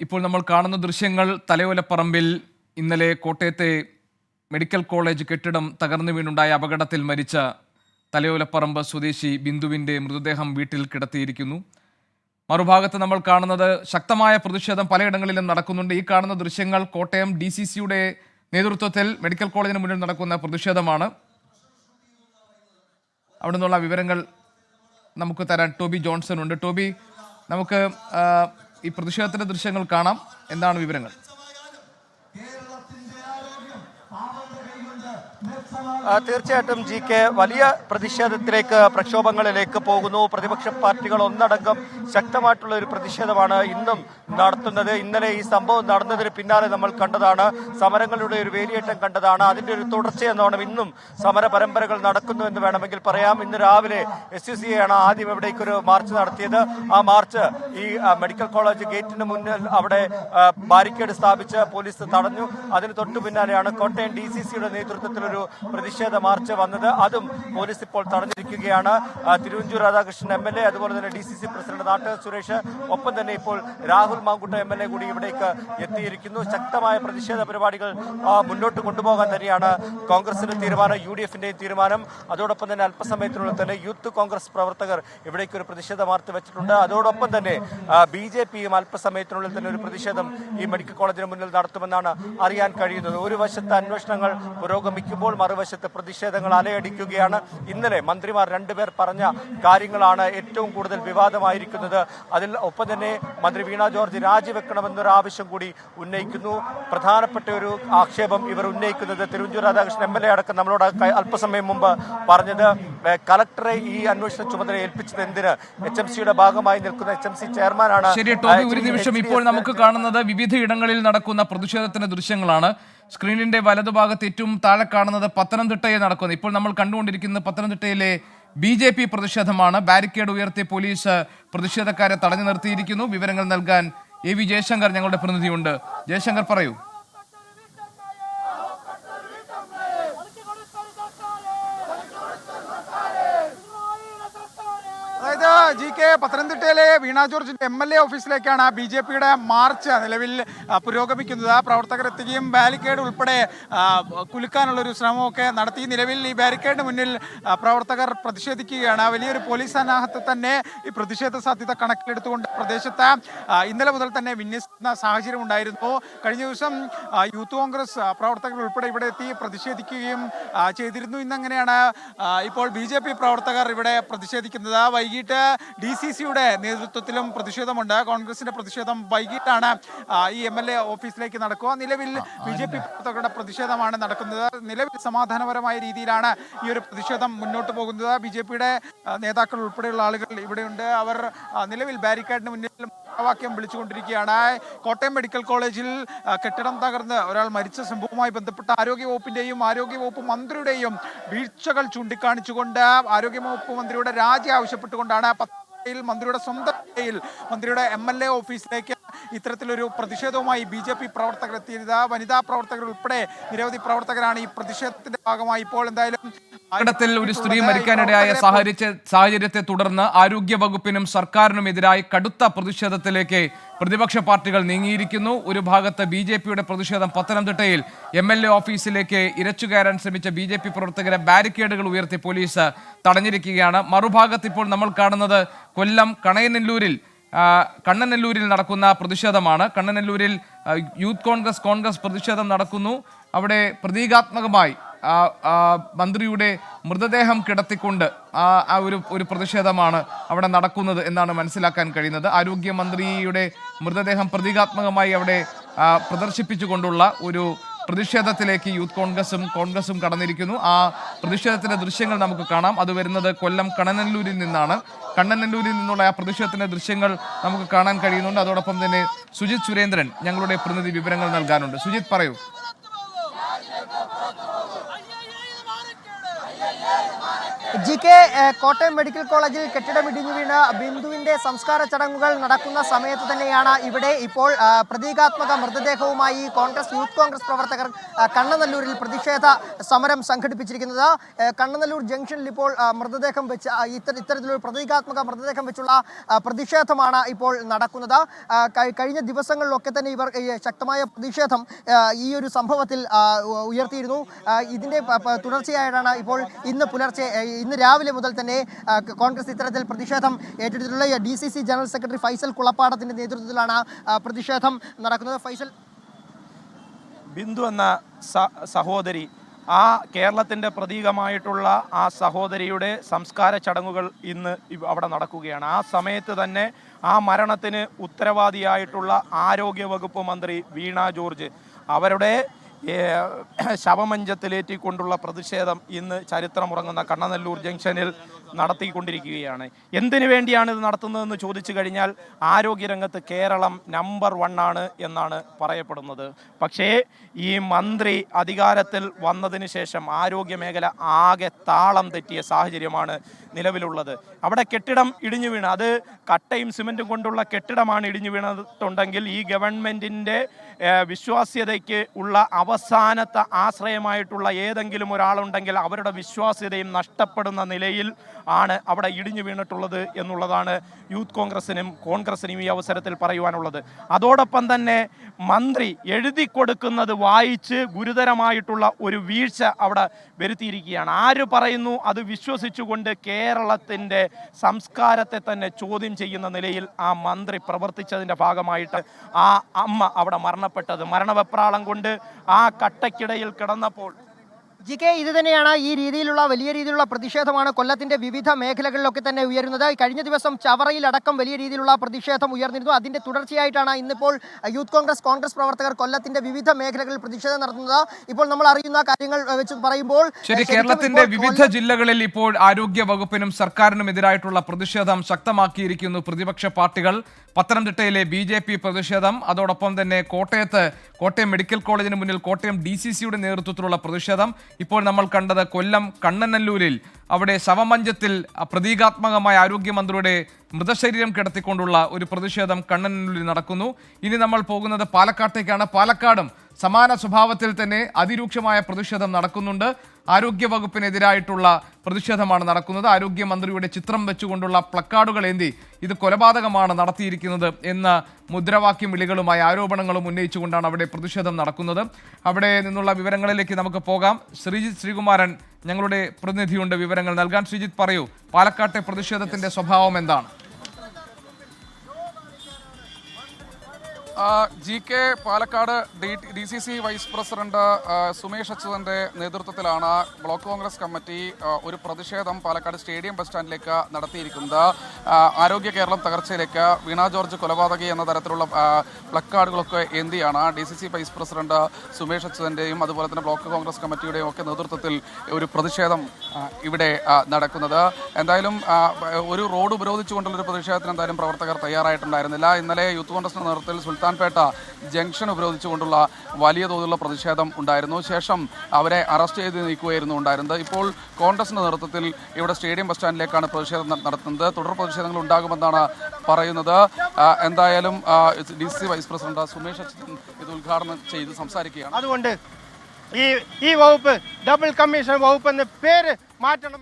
ഇപ്പോൾ നമ്മൾ കാണുന്ന ദൃശ്യങ്ങൾ തലയോലപ്പറമ്പിൽ ഇന്നലെ കോട്ടയത്തെ മെഡിക്കൽ കോളേജ് കെട്ടിടം തകർന്നു വീണുണ്ടായ അപകടത്തിൽ മരിച്ച തലയോലപ്പറമ്പ് സ്വദേശി ബിന്ദുവിന്റെ മൃതദേഹം വീട്ടിൽ കിടത്തിയിരിക്കുന്നു. മറുഭാഗത്ത് നമ്മൾ കാണുന്നത് ശക്തമായ പ്രതിഷേധം പലയിടങ്ങളിലും നടക്കുന്നുണ്ട്. ഈ കാണുന്ന ദൃശ്യങ്ങൾ കോട്ടയം ഡി സി സിയുടെ നേതൃത്വത്തിൽ മെഡിക്കൽ കോളേജിന് മുന്നിൽ നടക്കുന്ന പ്രതിഷേധമാണ്. അവിടെ നിന്നുള്ള വിവരങ്ങൾ നമുക്ക് തരാൻ ടോബി ജോൺസൺ ഉണ്ട്. ടോബി നമുക്ക് ഈ പ്രതിഷേധത്തിന്റെ ദൃശ്യങ്ങൾ കാണാം. എന്താണ് വിവരങ്ങൾ? തീർച്ചയായിട്ടും ജി കെ വലിയ പ്രതിഷേധത്തിലേക്ക് പ്രക്ഷോഭങ്ങളിലേക്ക് പോകുന്നു. പ്രതിപക്ഷ പാർട്ടികൾ ഒന്നടങ്കം ശക്തമായിട്ടുള്ള ഒരു പ്രതിഷേധമാണ് ഇന്നും നടത്തുന്നത്. ഇന്നലെ ഈ സംഭവം നടന്നതിന് പിന്നാലെ നമ്മൾ കണ്ടതാണ് സമരങ്ങളുടെ ഒരു വേലിയേറ്റം കണ്ടതാണ്. അതിന്റെ ഒരു തുടർച്ചയെന്നോണം ഇന്നും സമര പരമ്പരകൾ നടക്കുന്നു എന്ന് വേണമെങ്കിൽ പറയാം. ഇന്ന് രാവിലെ എസ് യു സി ആണ് ആദ്യം ഇവിടേക്ക് ഒരു മാർച്ച് നടത്തിയത്. ആ മാർച്ച് ഈ മെഡിക്കൽ കോളേജ് ഗേറ്റിന് മുന്നിൽ അവിടെ ബാരിക്കേഡ് സ്ഥാപിച്ച് പോലീസ് തടഞ്ഞു. അതിന് തൊട്ടു പിന്നാലെയാണ് കോട്ടയം ഡി സി സിയുടെ നേതൃത്വത്തിലൊരു പ്രതിഷേധ മാർച്ച് വന്നത്. അതും പോലീസ് ഇപ്പോൾ തടഞ്ഞിരിക്കുകയാണ്. Thiruvanchoor Radhakrishnan M L A അതുപോലെ തന്നെ ഡി സി സി പ്രസിഡന്റ് നാട്ടക സുരേഷ് ഒപ്പം തന്നെ ഇപ്പോൾ രാഹുൽ മാങ്കുട്ട എം എൽ എ കൂടി ഇവിടേക്ക് എത്തിയിരിക്കുന്നു. ശക്തമായ പ്രതിഷേധ പരിപാടികൾ മുന്നോട്ട് കൊണ്ടുപോകാൻ തന്നെയാണ് കോൺഗ്രസിന്റെ തീരുമാനം യു ഡി എഫിന്റെയും തീരുമാനം. അതോടൊപ്പം തന്നെ അല്പസമയത്തിനുള്ളിൽ തന്നെ യൂത്ത് കോൺഗ്രസ് പ്രവർത്തകർ ഇവിടേക്ക് ഒരു പ്രതിഷേധ മാർച്ച് വെച്ചിട്ടുണ്ട്. അതോടൊപ്പം തന്നെ ബി ജെ പിയും അല്പസമയത്തിനുള്ളിൽ തന്നെ ഒരു പ്രതിഷേധം ഈ മെഡിക്കൽ കോളേജിന് മുന്നിൽ നടത്തുമെന്നാണ് അറിയാൻ കഴിയുന്നത്. ഒരു വശത്ത് അന്വേഷണങ്ങൾ പുരോഗമിക്കുമ്പോൾ മറുവശത്ത് പ്രതിഷേധങ്ങൾ അലയടിക്കുകയാണ്. ഇന്നലെ മന്ത്രിമാർ രണ്ടുപേർ പറഞ്ഞ കാര്യങ്ങളാണ് ഏറ്റവും കൂടുതൽ വിവാദമായിരിക്കുന്നത്. അതിൽ ഒപ്പം തന്നെ മന്ത്രി വീണ ജോർജ് രാജിവെക്കണമെന്നൊരു ആവശ്യം കൂടി ഉന്നയിക്കുന്നു. പ്രധാനപ്പെട്ട ഒരു ആക്ഷേപം ഇവർ ഉന്നയിക്കുന്നത് Thiruvanchoor Radhakrishnan M L A അടക്കം നമ്മളോട് അല്പസമയം മുമ്പ് പറഞ്ഞത് കളക്ടറെ കലക്ടറെ ഈ അന്വേഷണ ചുമതല ഏൽപ്പിച്ചത് എന്തിന്? എച്ച് എം സിയുടെ ഭാഗമായി നിൽക്കുന്ന എച്ച് എം സി ചെയർമാനാണ് ശരി ഒരു നിമിഷം ഇപ്പോൾ നമുക്ക് കാണുന്നത് വിവിധ ഇടങ്ങളിൽ നടക്കുന്ന പ്രതിഷേധത്തിന്റെ ദൃശ്യങ്ങളാണ്. സ്ക്രീനിന്റെ വലതുഭാഗത്ത് ഏറ്റവും താഴെ കാണുന്നത് പത്തനംതിട്ടയിൽ നടക്കുന്നത് ഇപ്പോൾ നമ്മൾ കണ്ടുകൊണ്ടിരിക്കുന്നത് പത്തനംതിട്ടയിലെ ബി ജെ പി പ്രതിഷേധമാണ്. ബാരിക്കേഡ് ഉയർത്തി പോലീസ് പ്രതിഷേധക്കാരെ തടഞ്ഞു നിർത്തിയിരിക്കുന്നു. വിവരങ്ങൾ നൽകാൻ എ വി ജയശങ്കർ ഞങ്ങളുടെ പ്രതിനിധിയുണ്ട്. ജയശങ്കർ പറയൂ. ജി കെ പത്തനംതിട്ടയിലെ വീണ ജോർജിന്റെ എം എൽ എ ഓഫീസിലേക്കാണ് ബി ജെ പിയുടെ മാർച്ച് നിലവിൽ പുരോഗമിക്കുന്നത്. പ്രവർത്തകർ എത്തുകയും ബാരിക്കേഡ് ഉൾപ്പെടെ കുലുക്കാനുള്ള ഒരു ശ്രമമൊക്കെ നടത്തി. നിലവിൽ ഈ ബാരിക്കേഡിന് മുന്നിൽ പ്രവർത്തകർ പ്രതിഷേധിക്കുകയാണ്. വലിയൊരു പോലീസ് സന്നാഹത്തെ തന്നെ ഈ പ്രതിഷേധ സാധ്യത കണക്കിലെടുത്തുകൊണ്ട് പ്രദേശത്ത് ഇന്നലെ മുതൽ തന്നെ വിന്യസിക്കുന്ന സാഹചര്യം ഉണ്ടായിരുന്നു. കഴിഞ്ഞ ദിവസം യൂത്ത് കോൺഗ്രസ് പ്രവർത്തകർ ഉൾപ്പെടെ ഇവിടെ എത്തി പ്രതിഷേധിക്കുകയും ചെയ്തിരുന്നു. ഇന്നങ്ങനെയാണ് ഇപ്പോൾ ബി പ്രവർത്തകർ ഇവിടെ പ്രതിഷേധിക്കുന്നത്? വൈകിട്ട് ഡി സി സിയുടെ നേതൃത്വത്തിലും പ്രതിഷേധമുണ്ട്. കോൺഗ്രസിന്റെ പ്രതിഷേധം വൈകിട്ടാണ് ഈ എം എൽ എ ഓഫീസിലേക്ക് നടക്കുക. നിലവിൽ ബി ജെ പി പ്രവർത്തകരുടെ പ്രതിഷേധമാണ് നടക്കുന്നത്. നിലവിൽ സമാധാനപരമായ രീതിയിലാണ് ഈ ഒരു പ്രതിഷേധം മുന്നോട്ട് പോകുന്നത്. ബി ജെ പിയുടെ നേതാക്കൾ ഉൾപ്പെടെയുള്ള ആളുകൾ ഇവിടെയുണ്ട്. അവർ നിലവിൽ ബാരിക്കേഡിന് മുന്നിൽ മുദ്രാവാക്യം വിളിച്ചുകൊണ്ടിരിക്കുകയാണ്. കോട്ടയം മെഡിക്കൽ കോളേജിൽ കെട്ടിടം തകർന്ന് ഒരാൾ മരിച്ച സംഭവവുമായി ബന്ധപ്പെട്ട ആരോഗ്യവകുപ്പിന്റെയും ആരോഗ്യവകുപ്പ് മന്ത്രിയുടെയും വീഴ്ചകൾ ചൂണ്ടിക്കാണിച്ചുകൊണ്ട് ആരോഗ്യവകുപ്പ് മന്ത്രിയുടെ രാജി ആവശ്യപ്പെട്ടുകൊണ്ടാണ് മന്ത്രിയുടെ സ്വന്തം മന്ത്രിയുടെ എം എൽ എ ഓഫീസിലേക്ക് ഇത്തരത്തിലൊരു പ്രതിഷേധവുമായി ബി ജെ പി പ്രവർത്തകർ എത്തിയത്. വനിതാ പ്രവർത്തകർ ഉൾപ്പെടെ നിരവധി പ്രവർത്തകരാണ് ഈ പ്രതിഷേധത്തിന്റെ ഭാഗമായി. ഇപ്പോൾ എന്തായാലും അപകടത്തിൽ ഒരു സ്ത്രീ മരിക്കാനിടയായ സാഹചര്യ സാഹചര്യത്തെ തുടർന്ന് ആരോഗ്യ വകുപ്പിനും സർക്കാരിനും സർക്കാരിനുമെതിരായി കടുത്ത പ്രതിഷേധത്തിലേക്ക് പ്രതിപക്ഷ പാർട്ടികൾ നീങ്ങിയിരിക്കുന്നു. ഒരു ഭാഗത്ത് ബി ജെ പിയുടെ പ്രതിഷേധം പത്തനംതിട്ടയിൽ എം എൽ എ ഓഫീസിലേക്ക് ഇരച്ചു കയറാൻ ശ്രമിച്ച ബി ജെ പി പ്രവർത്തകരെ ബാരിക്കേഡുകൾ ഉയർത്തി പോലീസ് തടഞ്ഞിരിക്കുകയാണ്. മറുഭാഗത്ത് ഇപ്പോൾ നമ്മൾ കാണുന്നത് കൊല്ലം കണയനെല്ലൂരിൽ കണ്ണനെല്ലൂരിൽ നടക്കുന്ന പ്രതിഷേധമാണ്. കണ്ണനെല്ലൂരിൽ യൂത്ത് കോൺഗ്രസ് കോൺഗ്രസ് പ്രതിഷേധം നടക്കുന്നു. അവിടെ പ്രതീകാത്മകമായി മന്ത്രിയുടെ മൃതദേഹം കിടത്തിക്കൊണ്ട് ആ ഒരു ഒരു പ്രതിഷേധമാണ് അവിടെ നടക്കുന്നത് എന്നാണ് മനസ്സിലാക്കാൻ കഴിയുന്നത്. ആരോഗ്യമന്ത്രിയുടെ മൃതദേഹം പ്രതീകാത്മകമായി അവിടെ പ്രദർശിപ്പിച്ചുകൊണ്ടുള്ള ഒരു പ്രതിഷേധത്തിലേക്ക് യൂത്ത് കോൺഗ്രസും കോൺഗ്രസും കടന്നിരിക്കുന്നു. ആ പ്രതിഷേധത്തിന്റെ ദൃശ്യങ്ങൾ നമുക്ക് കാണാം. അത് വരുന്നത് കൊല്ലം കണ്ണനല്ലൂരിൽ നിന്നാണ്. കണ്ണനല്ലൂരിൽ നിന്നുള്ള ആ പ്രതിഷേധത്തിന്റെ ദൃശ്യങ്ങൾ നമുക്ക് കാണാൻ കഴിയുന്നുണ്ട്. അതോടൊപ്പം തന്നെ സുജിത് സുരേന്ദ്രൻ ഞങ്ങളുടെ പ്രതിനിധി വിവരങ്ങൾ നൽകാനുണ്ട്. സുജിത് പറയൂ. ജി കെ കോട്ടയം മെഡിക്കൽ കോളേജിൽ കെട്ടിടം ഇടിഞ്ഞു വീണ് ബിന്ദുവിന്റെ സംസ്കാര ചടങ്ങുകൾ നടക്കുന്ന സമയത്ത് തന്നെയാണ് ഇവിടെ ഇപ്പോൾ പ്രതീകാത്മക മൃതദേഹവുമായി കോൺഗ്രസ് യൂത്ത് കോൺഗ്രസ് പ്രവർത്തകർ കണ്ണനല്ലൂരിൽ പ്രതിഷേധ സമരം സംഘടിപ്പിച്ചിരിക്കുന്നത്. കണ്ണനല്ലൂർ ജംഗ്ഷനിൽ ഇപ്പോൾ മൃതദേഹം വെച്ച് ഇത്തരത്തിലൊരു പ്രതീകാത്മക മൃതദേഹം വെച്ചുള്ള പ്രതിഷേധമാണ് ഇപ്പോൾ നടക്കുന്നത്. കഴിഞ്ഞ ദിവസങ്ങളിലൊക്കെ തന്നെ ഇവർ ശക്തമായ പ്രതിഷേധം ഈ ഒരു സംഭവത്തിൽ ഉയർത്തിയിരുന്നു. ഇതിന്റെ തുടർച്ചയായിട്ടാണ് ഇപ്പോൾ ഇന്ന് പുലർച്ചെ ഇന്ന് രാവിലെ മുതൽ തന്നെ കോൺഗ്രസ് ഇത്തരത്തിൽ പ്രതിഷേധം ഏറ്റെടുത്തിട്ടുള്ള D C C general secretary Faisal കുളപ്പാടത്തിന്റെ നേതൃത്വത്തിലാണ് പ്രതിഷേധം നടക്കുന്നത്. ഫൈസൽ. ബിന്ദു എന്ന സഹോദരി ആ കേരളത്തിന്റെ പ്രതീകമായിട്ടുള്ള ആ സഹോദരിയുടെ സംസ്കാര ചടങ്ങുകൾ ഇന്ന് അവിടെ നടക്കുകയാണ്. ആ സമയത്ത് തന്നെ ആ മരണത്തിന് ഉത്തരവാദിയായിട്ടുള്ള ആരോഗ്യ വകുപ്പ് മന്ത്രി വീണ ജോർജ് അവരുടെ ശവമഞ്ചത്തിലേറ്റിക്കൊണ്ടുള്ള പ്രതിഷേധം ഇന്ന് ചരിത്രമുറങ്ങുന്ന കണ്ണനല്ലൂർ ജംഗ്ഷനിൽ നടത്തിക്കൊണ്ടിരിക്കുകയാണ്. എന്തിനു വേണ്ടിയാണ് ഇത് നടത്തുന്നതെന്ന് ചോദിച്ചു കഴിഞ്ഞാൽ ആരോഗ്യരംഗത്ത് കേരളം നമ്പർ ആണ് എന്നാണ് പറയപ്പെടുന്നത്. പക്ഷേ ഈ മന്ത്രി അധികാരത്തിൽ വന്നതിന് ശേഷം ആരോഗ്യ മേഖല ആകെ താളം തെറ്റിയ സാഹചര്യമാണ് നിലവിലുള്ളത്. അവിടെ കെട്ടിടം ഇടിഞ്ഞു വീണ് അത് കട്ടയും സിമെന്റും കൊണ്ടുള്ള കെട്ടിടമാണ് ഇടിഞ്ഞു വീണിട്ടുണ്ടെങ്കിൽ ഈ ഗവൺമെന്റിന്റെ വിശ്വാസ്യതയ്ക്ക് ഉള്ള അവസാനത്തെ ആശ്രയമായിട്ടുള്ള ഏതെങ്കിലും ഒരാളുണ്ടെങ്കിൽ അവരുടെ വിശ്വാസ്യതയും നഷ്ടപ്പെടുന്ന നിലയിൽ ആണ് അവിടെ ഇടിഞ്ഞു വീണിട്ടുള്ളത് എന്നുള്ളതാണ് യൂത്ത് കോൺഗ്രസിനും കോൺഗ്രസിനും ഈ അവസരത്തിൽ പറയുവാനുള്ളത്. അതോടൊപ്പം തന്നെ മന്ത്രി എഴുതി കൊടുക്കുന്നത് വായിച്ച് ഗുരുതരമായിട്ടുള്ള ഒരു വീഴ്ച അവിടെ വരുത്തിയിരിക്കുകയാണ്. ആര് പറയുന്നു? അത് വിശ്വസിച്ചുകൊണ്ട് കേരളത്തിന്റെ സംസ്കാരത്തെ തന്നെ ചോദ്യം ചെയ്യുന്ന നിലയിൽ ആ മന്ത്രി പ്രവർത്തിച്ചതിന്റെ ഭാഗമായിട്ട് ആ അമ്മ അവിടെ മരണപ്പെട്ടത്. മരണവെപ്രാളം കൊണ്ട് ആ കട്ടയ്ക്കിടയിൽ കിടന്നപ്പോൾ ജി കെ ഇത് തന്നെയാണ് ഈ രീതിയിലുള്ള വലിയ രീതിയിലുള്ള പ്രതിഷേധമാണ് കൊല്ലത്തിന്റെ വിവിധ മേഖലകളിലൊക്കെ തന്നെ ഉയരുന്നത്. കഴിഞ്ഞ ദിവസം ചവറയിലടക്കം വലിയ രീതിയിലുള്ള പ്രതിഷേധം ഉയർന്നിരുന്നു. അതിന്റെ തുടർച്ചയായിട്ടാണ് ഇന്നിപ്പോൾ യൂത്ത് കോൺഗ്രസ് കോൺഗ്രസ് പ്രവർത്തകർ കൊല്ലത്തിന്റെ വിവിധ മേഖലകളിൽ പ്രതിഷേധം നടത്തുന്നത്. ഇപ്പോൾ നമ്മൾ അറിയുന്ന കാര്യങ്ങൾ വെച്ച് പറയുമ്പോൾ ശരി കേരളത്തിന്റെ വിവിധ ജില്ലകളിൽ ഇപ്പോൾ ആരോഗ്യ വകുപ്പിനും സർക്കാരിനും എതിരായിട്ടുള്ള പ്രതിഷേധം ശക്തമാക്കിയിരിക്കുന്നു പ്രതിപക്ഷ പാർട്ടികൾ. പത്തനംതിട്ടയിലെ ബി പ്രതിഷേധം അതോടൊപ്പം തന്നെ കോട്ടയത്ത് കോട്ടയം മെഡിക്കൽ കോളേജിന് മുന്നിൽ കോട്ടയം ഡി സി സിയുടെ നേതൃത്വത്തിലുള്ള പ്രതിഷേധം ഇപ്പോൾ നമ്മൾ കണ്ടത് കൊല്ലം കണ്ണനല്ലൂരിൽ അവിടെ ശവമഞ്ചത്തിൽ പ്രതീകാത്മകമായ ആരോഗ്യമന്ത്രിയുടെ മൃതശരീരം കിടത്തിക്കൊണ്ടുള്ള ഒരു പ്രതിഷേധം കണ്ണനുള്ളിൽ നടക്കുന്നു. ഇനി നമ്മൾ പോകുന്നത് പാലക്കാട്ടേക്കാണ്. പാലക്കാടും സമാന സ്വഭാവത്തിൽ തന്നെ അതിരൂക്ഷമായ പ്രതിഷേധം നടക്കുന്നുണ്ട്. ആരോഗ്യ വകുപ്പിനെതിരായിട്ടുള്ള പ്രതിഷേധമാണ് നടക്കുന്നത്. ആരോഗ്യമന്ത്രിയുടെ ചിത്രം വെച്ചുകൊണ്ടുള്ള പ്ലക്കാർഡുകൾ എന്തി ഇത് കൊലപാതകമാണ് നടത്തിയിരിക്കുന്നത് എന്ന മുദ്രാവാക്യം വിളികളുമായി ആരോപണങ്ങളും ഉന്നയിച്ചുകൊണ്ടാണ് അവിടെ പ്രതിഷേധം നടക്കുന്നത്. അവിടെ നിന്നുള്ള വിവരങ്ങളിലേക്ക് നമുക്ക് പോകാം. ശ്രീജിത് ശ്രീകുമാരൻ ഞങ്ങളുടെ പ്രതിനിധിയുണ്ട് വിവരങ്ങൾ നൽകാൻ ശ്രീജിത്ത് പറയൂ. പാലക്കാട്ടെ പ്രതിഷേധത്തിന്റെ സ്വഭാവം എന്താണ്? G K Palakkad D D C C vice president Sumesh അച്യുതന്റെ നേതൃത്വത്തിലാണ് ബ്ലോക്ക് കോൺഗ്രസ് കമ്മിറ്റി ഒരു പ്രതിഷേധം പാലക്കാട് സ്റ്റേഡിയം ബസ് സ്റ്റാൻഡിലേക്ക് നടത്തിയിരിക്കുന്നത്. ആരോഗ്യ കേരളം തകർച്ചയിലേക്ക് വീണ ജോർജ് കൊലപാതകി എന്ന തരത്തിലുള്ള പ്ലക്കാർഡുകളൊക്കെ എന്തിയാണ് D C C vice president Sumesh അച്യുതന്റെയും അതുപോലെ തന്നെ ബ്ലോക്ക് കോൺഗ്രസ് കമ്മിറ്റിയുടെയും ഒക്കെ നേതൃത്വത്തിൽ ഒരു പ്രതിഷേധം ഇവിടെ നടക്കുന്നത്. എന്തായാലും ഒരു റോഡ് ഉപരോധിച്ചുകൊണ്ടുള്ള ഒരു പ്രതിഷേധത്തിന് എന്തായാലും പ്രവർത്തകർ തയ്യാറായിട്ടുണ്ടായിരുന്നില്ല. ഇന്നലെ യൂത്ത് കോൺഗ്രസിന്റെ നേതൃത്വത്തിൽ സുൽത്താൻപേട്ട ജംഗ്ഷൻ ഉപരോധിച്ചുകൊണ്ടുള്ള വലിയ തോതിലുള്ള പ്രതിഷേധം ഉണ്ടായിരുന്നു. ശേഷം അവരെ അറസ്റ്റ് ചെയ്ത് നീക്കുകയായിരുന്നു ഉണ്ടായിരുന്നത്. ഇപ്പോൾ കോൺഗ്രസിന്റെ നേതൃത്വത്തിൽ ഇവിടെ സ്റ്റേഡിയം ബസ് സ്റ്റാൻഡിലേക്കാണ് പ്രതിഷേധം നടത്തുന്നത്. തുടർ പ്രതിഷേധങ്ങൾ ഉണ്ടാകുമെന്നാണ് പറയുന്നത്. എന്തായാലും D C vice president Sumesh Achuthan ഇത് ഉദ്ഘാടനം ചെയ്ത് സംസാരിക്കുകയാണ്. അതുകൊണ്ട് ഈ ഈ വകുപ്പ് ഡബിൾ കമ്മീഷൻ വകുപ്പ് എന്ന പേര് മാറ്റണം